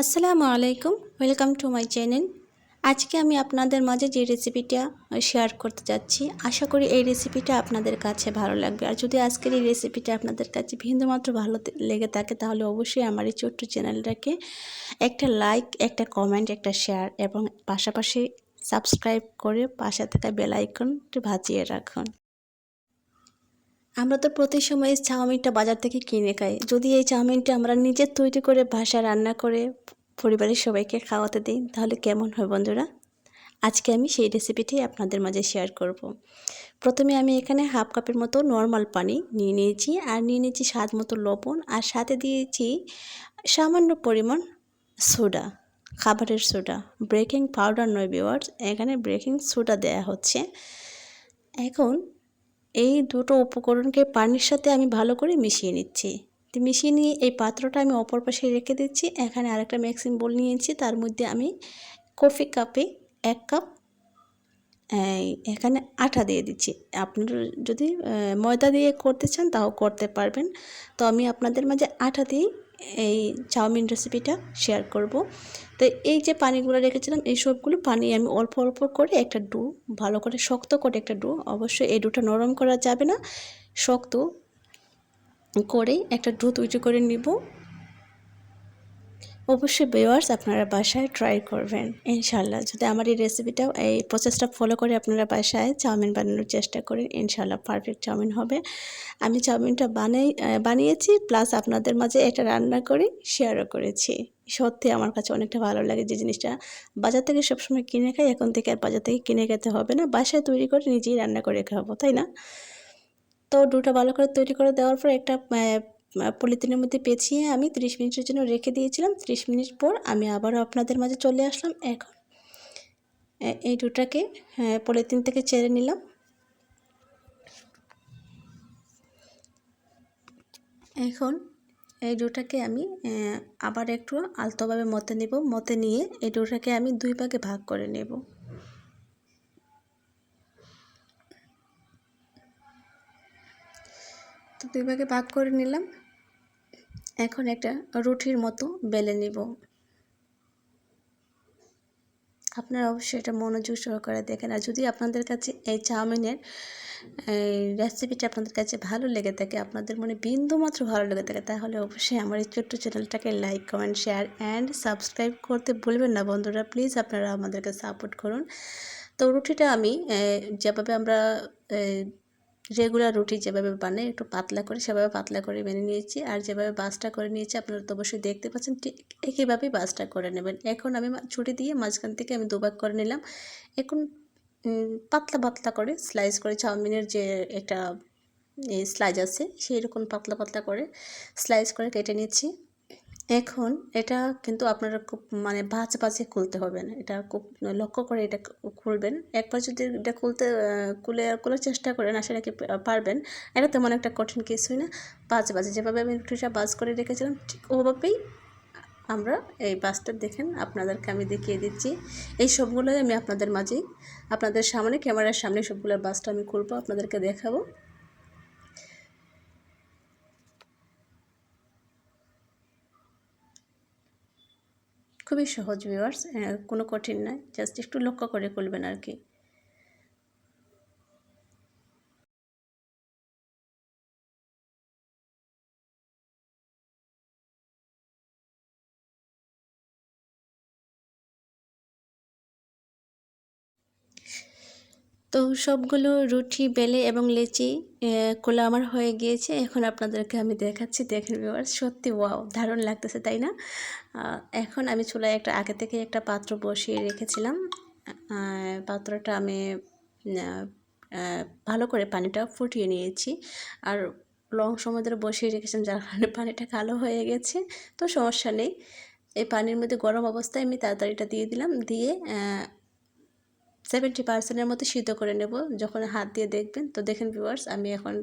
আসসালামু আলাইকুম, welcome to my channel. আজকে আমি আপনাদের মাঝে যে রেসিপিটা শেয়ার করতে যাচ্ছি, আশা করি এই রেসিপিটা আপনাদের কাছে ভালো লাগবে। আর যদি আজকের এই রেসিপিটা আপনাদের কাছে বিন্দুমাত্র ভালো লেগে থাকে, তাহলে অবশ্যই আমার এই ছোট্ট চ্যানেলটাকে একটা লাইক, একটা কমেন্ট, একটা শেয়ার এবং পাশাপাশি সাবস্ক্রাইব করে পাশে থাকা বেল আইকনটি ভাজিয়ে রাখুন। আমরা তো প্রতি সময় চাউমিনটা বাজার থেকে কিনে খাই। যদি এই চাউমিনটা আমরা নিজে তৈরি করে বাসায় রান্না করে পরিবারের সবাইকে খাওয়াতে দিই, তাহলে কেমন হয় বন্ধুরা? আজকে আমি সেই রেসিপিটি আপনাদের মাঝে শেয়ার করব। প্রথমে আমি এখানে হাফ কাপের মতো নর্মাল পানি নিয়ে নিয়েছি, আর নিয়ে নিয়েছি স্বাদ মতো লবণ, আর সাথে দিয়েছি সামান্য পরিমাণ সোডা খাবারের সোডা ব্রেকিং পাউডার নয় বিওয়ার্স এখানে ব্রেকিং সোডা দেয়া হচ্ছে। এখন এই দুটো উপকরণকে পানির সাথে আমি ভালো করে মিশিয়ে নিচ্ছি। তো মিশিয়ে নিয়ে এই পাত্রটা আমি অপর পাশে রেখে দিচ্ছি। এখানে আরেকটা ম্যাক্সিম বোল নিয়েছি। তার মধ্যে আমি কফি কাপে এক কাপ এখানে আটা দিয়ে দিচ্ছি। আপনারা যদি ময়দা দিয়ে করতে চান তাও করতে পারবেন। তো আমি আপনাদের মাঝে আটা দিয়ে এই চাউমিন রেসিপিটা শেয়ার করব। তো এই যে পানিগুলো রেখেছিলাম, এই সবগুলো পানি আমি অল্প অল্প করে একটা ডু, ভালো করে শক্ত করে একটা ডু, অবশ্যই এই ডুটা নরম করা যাবে না, শক্ত করে একটা ডু তৈরি করে নিব। অবশ্যই বেওয়ার্স আপনারা বাসায় ট্রাই করবেন, ইনশাল্লাহ। যদি আমার এই রেসিপিটাও এই প্রসেসটা ফলো করে আপনারা বাসায় চাউমিন বানানোর চেষ্টা করেন, ইনশাল্লাহ পারফেক্ট চাউমিন হবে। আমি চাউমিনটা বানাই বানিয়েছি প্লাস আপনাদের মাঝে এটা রান্না করে শেয়ারও করেছি। সত্যি আমার কাছে অনেকটা ভালো লাগে যে জিনিসটা। বাজার থেকে সবসময় কিনে খাই, এখন থেকে আর বাজার থেকে কিনে খেতে হবে না। বাসায় তৈরি করে নিজেই রান্না করে খাব, তাই না? তো ডুটা ভালো করে তৈরি করে দেওয়ার পর একটা পলিথিনের মধ্যে পেঁচিয়ে আমি 30 মিনিটের জন্য রেখে দিয়েছিলাম। 30 মিনিট পর আমি আবারও আপনাদের মাঝে চলে আসলাম এখন। এই ডুটাকে পলিথিন থেকে ছেড়ে নিলাম। এখন এই ডোটাকে আমি আবার একটু আলতোভাবে মতে নেব। মতে নিয়ে এই ডোটাকে আমি দুই ভাগে ভাগ করে নেব। তো দুই ভাগে ভাগ করে নিলাম। এখন একটা রুটির মতো বেলে নিব। আপনারা অবশ্যই এটা মনোযোগ সহকারে দেখেন। আর যদি আপনাদের কাছে এই চাউমিনের রেসিপিটা আপনাদের কাছে ভালো লেগে থাকে, আপনাদের মনে বিন্দু মাত্র ভালো লেগে থাকে, তাহলে অবশ্যই আমার এই ছোট্ট চ্যানেলটাকে like comment share and subscribe করতে ভুলবেন না বন্ধুরা। প্লিজ আপনারা আমাদেরকে সাপোর্ট করুন। তো রুটিটা আমি যেভাবে আমরা রেগুলার রুটি যেভাবে বানাই, একটু পাতলা করে সেভাবে পাতলা করে মেনে নিয়েছি। আর যেভাবে বাসটা করে নিয়েছি, আপনারা তো অবশ্যই দেখতে পাচ্ছেন, ঠিক একইভাবেই বাসটা করে নেবেন। এখন আমি ছুরি দিয়ে মাঝখান থেকে আমি দুভাগ করে নিলাম। এখন পাতলা পাতলা করে স্লাইস করে চাউমিনের যে একটা স্লাইস আছে সেই রকম পাতলা পাতলা করে স্লাইস করে কেটে নিচ্ছি। এখন এটা কিন্তু আপনারা খুব মানে বাজে বাজে খুলতে হবে না এটা খুব লক্ষ্য করে এটা খুলবেন। একবার যদি এটা খুলতে খুলে খোলার চেষ্টা করেন, আশা রাখি পারবেন। এটা তেমন একটা কঠিন কিছুই না। বাজে বাজে। যেভাবে আমি রুটিটা বাজ করে রেখেছিলাম, ঠিক ওভাবেই আমরা এই বাসটা দেখেন, আপনাদেরকে আমি দেখিয়ে দিচ্ছি। এই সবগুলোই আমি আপনাদের মাঝেই, আপনাদের সামনে, ক্যামেরার সামনে সবগুলোর বাসটা আমি খুলবো, আপনাদেরকে দেখাবো। খুবই সহজ ভিউয়ার্স কোনো কঠিন নয় জাস্ট একটু লক্ষ্য করে খুলবেন আর কি। তো সবগুলো রুটি, বেলে এবং লেচি খোলা আমার হয়ে গিয়েছে। এখন আপনাদেরকে আমি দেখাচ্ছি। দেখেন ভিউয়ার্স সত্যি ওয়াও দারুণ লাগতেছে, তাই না? এখন আমি চুলায় একটা, আগে থেকে একটা পাত্র বসিয়ে রেখেছিলাম। পাত্রটা আমি ভালো করে পানিটা ফুটিয়ে নিয়েছি। আর লং সময় ধরে বসিয়ে রেখেছিলাম, যার কারণে পানিটা কালো হয়ে গেছে। তো সমস্যা নেই। এই পানির মধ্যে গরম অবস্থায় আমি তাড়াতাড়ি এটা দিয়ে দিলাম। দিয়ে সেভেন্টি পার্সেন্টের মতো সিদ্ধ করে নেব। যখন হাত দিয়ে দেখবেন, তো দেখেন ভিউয়ার্স আমি এখন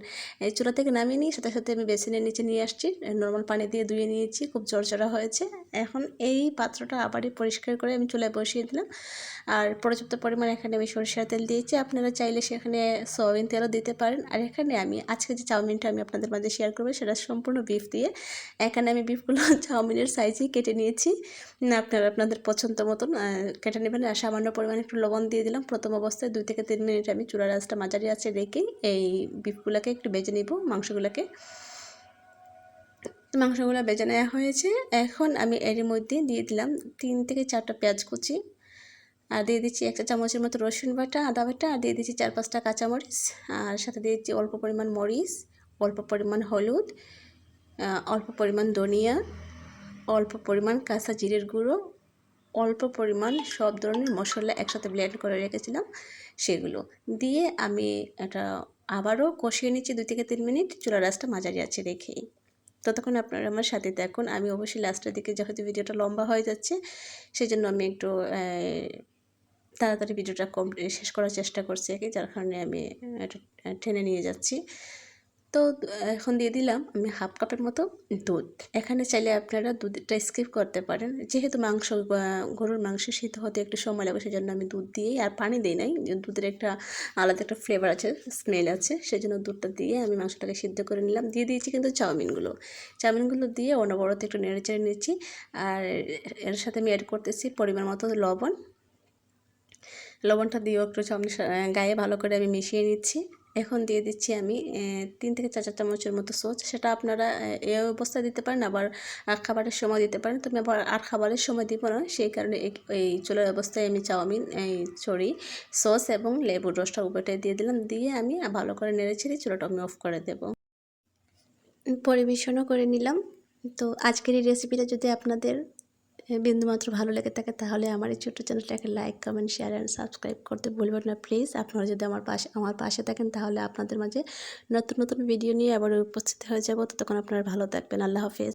এই চুলা থেকে নামিয়ে নিই সাথে সাথে আমি বেসিনের নিচে নিয়ে আসছি। নর্মাল পানি দিয়ে ধুয়ে নিয়েছি, খুব চড়চড়া হয়েছে। এখন এই পাত্রটা আবারই পরিষ্কার করে আমি চুলায় বসিয়ে দিলাম। আর পর্যাপ্ত পরিমাণ এখানে আমি সরিষার তেল দিয়েছি। আপনারা চাইলে সেখানে সয়াবিন তেলও দিতে পারেন। আর এখানে আমি আজকে যে চাউমিনটা আমি আপনাদের মাঝে শেয়ার করব, সেটা সম্পূর্ণ বিফ দিয়ে। এখানে আমি বিফগুলো চাউমিনের সাইজেই কেটে নিয়েছি। আপনারা আপনাদের পছন্দ মতন কেটে নেবেন। আর সামান্য পরিমাণে একটু লবণ দিয়ে দিলাম। প্রথম অবস্থায় দুই থেকে তিন মিনিট আমি চুলার আঁচটা মাঝারি আছে রেখেই এই বিফগুলোকে একটু বেজে নিব, মাংসগুলোকে। মাংসগুলো বেজে নেওয়া হয়েছে। এখন আমি এর মধ্যে দিয়ে দিলাম তিন থেকে চারটা পেঁয়াজ কুচি। আর দিয়ে দিচ্ছি একটা চামচের মতো রসুন বাটা, আদা বাটা, আর দিয়ে দিচ্ছি চার পাঁচটা কাঁচামরিচ। আর সাথে দিয়ে দিচ্ছি অল্প পরিমাণ মরিচ, অল্প পরিমাণ হলুদ অল্প পরিমাণ ধনিয়া, অল্প পরিমাণ কাঁচা জিরের গুঁড়ো অল্প পরিমাণ সব ধরনের মশলা একসাথে ব্লেন্ড করে রেখেছিলাম, সেগুলো। দিয়ে আমি এটা আবারও কষিয়ে নিচ্ছি দুই থেকে তিন মিনিট চুলা রাসটা মাঝারি আছে রেখেই। ততক্ষণ আপনারা আমার সাথে দেখুন আমি অবশ্যই লাস্টের দিকে যেহেতু ভিডিওটা লম্বা হয়ে যাচ্ছে সেই জন্য আমি একটু তাড়াতাড়ি ভিডিওটা কমপ্লিট, শেষ করার চেষ্টা করছি আর কি, যার কারণে আমি একটু টেনে নিয়ে যাচ্ছি। তো এখন দিয়ে দিলাম আমি হাফ কাপের মতো দুধ। এখানে চাইলে আপনারা দুধটা স্কিপ করতে পারেন। যেহেতু মাংস গরুর মাংস সিদ্ধ হতে একটু সময় লাগে সেই জন্য আমি দুধ দিয়েই আর পানি দিই নাই। দুধের একটা আলাদা একটা ফ্লেভার আছে স্মেল আছে সেই জন্য দুধটা দিয়ে আমি মাংসটাকে সিদ্ধ করে নিলাম। দিয়ে দিয়েছি কিন্তু চাউমিনগুলো। চাউমিনগুলো দিয়ে অনবরত একটু নেড়ে চেড়ে নিচ্ছি। আর এর সাথে আমি অ্যাড করতেছি পরিমাণ মতো লবণ। লবণটা দিয়েও একটু চাউমিন গায়ে ভালো করে আমি মিশিয়ে নিচ্ছি। এখন দিয়ে দিচ্ছি আমি তিন থেকে চার চার চামচের মতো সস। সেটা আপনারা, এ অবস্থায় দিতে পারেন, আবার খাবারের সময় দিতে পারেন। তুমি আবার আর খাবারের সময় দিব না, সেই কারণে এই চুলার অবস্থায় আমি চাউমিন, এই সরি সস এবং লেবুর রসটা উপরটাই দিয়ে দিলাম। দিয়ে আমি ভালো করে নেড়ে ছেড়ে চুলাটা আমি অফ করে দেব। পরিবেশনও করে নিলাম। তো আজকের এই রেসিপিটা যদি আপনাদের বিন্দুমাত্র ভালো লেগে থাকে তাহলে আমার এই ছোট্ট চ্যানেলটাকে like comment share and subscribe করতে ভুলবেন না। প্লিজ আপনারা যদি আমার পাশে আমার পাশে থাকেন তাহলে আপনাদের মাঝে নতুন নতুন ভিডিও নিয়ে আবার উপস্থিত হয়ে যাব। তখন আপনারা ভালো থাকবেন। আল্লাহ হাফেজ।